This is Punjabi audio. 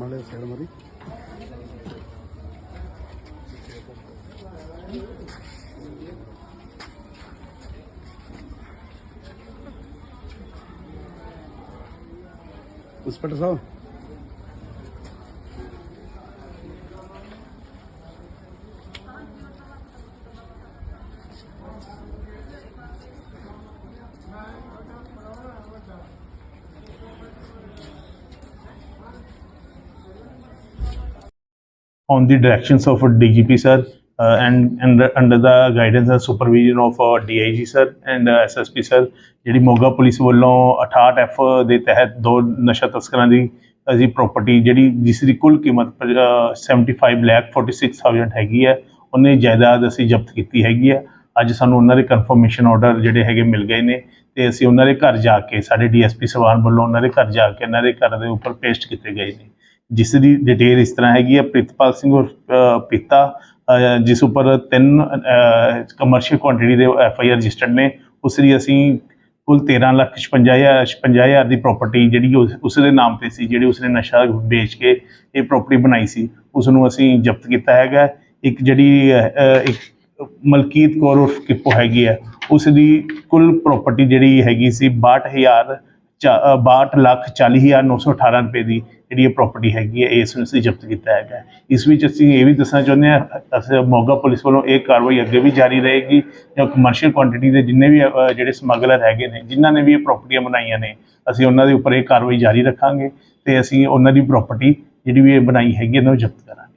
மழை சேர மாதிரி? Inspector sir? On the directions of DGP sir uh, and, and under the guidance and supervision of uh, DIG sir and uh, SSP sir. ਜਿਹੜੀ ਮੋਗਾ ਪੁਲਿਸ ਵੱਲੋਂ 68 ਐਫ ਦੇ ਤਹਿਤ ਦੋ ਨਸ਼ਾ ਤਸਕਰਾਂ ਦੀ ਅਸੀਂ ਪ੍ਰਾਪਰਟੀ ਜਿਹੜੀ ਜਿਸ ਦੀ ਕੁੱਲ ਕੀਮਤ ਪ- ਅਹ 75 ਲੱਖ 46000 ਹੈਗੀ ਹੈ ਉਹਨੇ ਜਾਇਦਾਦ ਅਸੀਂ ਜ਼ਬਤ ਕੀਤੀ ਹੈਗੀ ਹੈ। ਅੱਜ ਸਾਨੂੰ ਉਹਨਾਂ ਦੇ ਕਨਫਰਮੇਸ਼ਨ ਆਰਡਰ ਜਿਹੜੇ ਹੈਗੇ ਮਿਲ ਗਏ ਨੇ ਤੇ ਅਸੀਂ ਉਹਨਾਂ ਦੇ ਘਰ ਜਾ ਕੇ ਸਾਡੇ ਡੀਐਸਪੀ ਸਵਾਨ ਵੱਲੋਂ ਉਹਨਾਂ ਦੇ ਘਰ ਜਾ ਕੇ ਉਹਨਾਂ ਦੇ ਘਰ ਦੇ ਉੱਪਰ ਪੇਸਟ ਕੀਤੇ ਗਏ ਨੇ। ਜਿਸ ਦੀ ਡਿਟੇਲ ਇਸ ਤਰ੍ਹਾਂ ਹੈਗੀ ਹੈ ਪ੍ਰਿਤਪਾਲ ਸਿੰਘ ਉਰਫ, ਪਿਤਾ ਜਿਸ ਉੱਪਰ ਤਿੰਨ ਕਮਰਸ਼ੀਅਲ ਕੁਆਂਟੀਟੀ ਦੇ ਐਫ ਆਈ ਆਰ ਰਜਿਸਟਰਡ ਨੇ ਉਸ ਦੀ ਅਸੀਂ ਕੁੱਲ 13 ਲੱਖ 56 ਹਜ਼ਾਰ 56 ਹਜ਼ਾਰ ਦੀ ਪ੍ਰਾਪਰਟੀ ਜਿਹੜੀ ਉਸ ਦੇ ਨਾਮ ਤੇ ਸੀ ਜਿਹੜੀ ਉਸਨੇ ਨਸ਼ਾ ਵੇਚ ਕੇ ਇਹ ਪ੍ਰਾਪਰਟੀ ਬਣਾਈ ਸੀ ਉਸ ਨੂੰ ਅਸੀਂ ਜ਼ਬਤ ਕੀਤਾ ਹੈਗਾ। ਇੱਕ ਜਿਹੜੀ ਇੱਕ ਮਲਕੀਤ ਕੌਰ ਉਰਫ ਕਿੱਪੋ ਹੈਗੀ ਹੈ ਉਸ ਦੀ ਕੁੱਲ ਪ੍ਰਾਪਰਟੀ ਜਿਹੜੀ ਹੈਗੀ ਸੀ 62000 ਚਾ- 62 ਲੱਖ 40918 ਰੁਪਏ ਦੀ ਜਿਹੜੀ ਇਹ ਪ੍ਰਾਪਰਟੀ ਹੈਗੀ ਹੈ, ਇਸ ਨੂੰ ਅਸੀਂ ਜ਼ਬਤ ਕੀਤਾ ਹੈਗਾ ਇਸ ਵਿੱਚ ਅਸੀਂ ਇਹ ਵੀ ਦੱਸਣਾ ਚਾਹੁੰਦੇ ਹਾਂ, ਅਸੀਂ ਮੋਗਾ ਪੁਲਿਸ ਵੱਲੋਂ ਇਹ ਕਾਰਵਾਈ ਅੱਗੇ ਵੀ ਜਾਰੀ ਰਹੇਗੀ ਜਾਂ ਕਮਰਸ਼ੀਅਲ ਕੁਆਂਟੀਟੀ ਦੇ ਜਿੰਨੇ ਵੀ ਜਿਹੜੇ ਸਮਗਲਰ ਹੈਗੇ ਨੇ, ਜਿਨ੍ਹਾਂ ਨੇ ਵੀ ਇਹ ਪ੍ਰਾਪਰਟੀਆਂ ਬਣਾਈਆਂ ਨੇ, ਅਸੀਂ ਉਹਨਾਂ ਦੇ ਉੱਪਰ ਇਹ ਕਾਰਵਾਈ ਜਾਰੀ ਰੱਖਾਂਗੇ ਤੇ ਅਸੀਂ ਉਹਨਾਂ ਦੀ ਪ੍ਰਾਪਰਟੀ ਜਿਹੜੀ ਵੀ ਇਹ ਬਣਾਈ ਹੈਗੀ ਇਹਨਾਂ ਨੂੰ ਜ਼ਬਤ ਕਰਾਂਗੇ।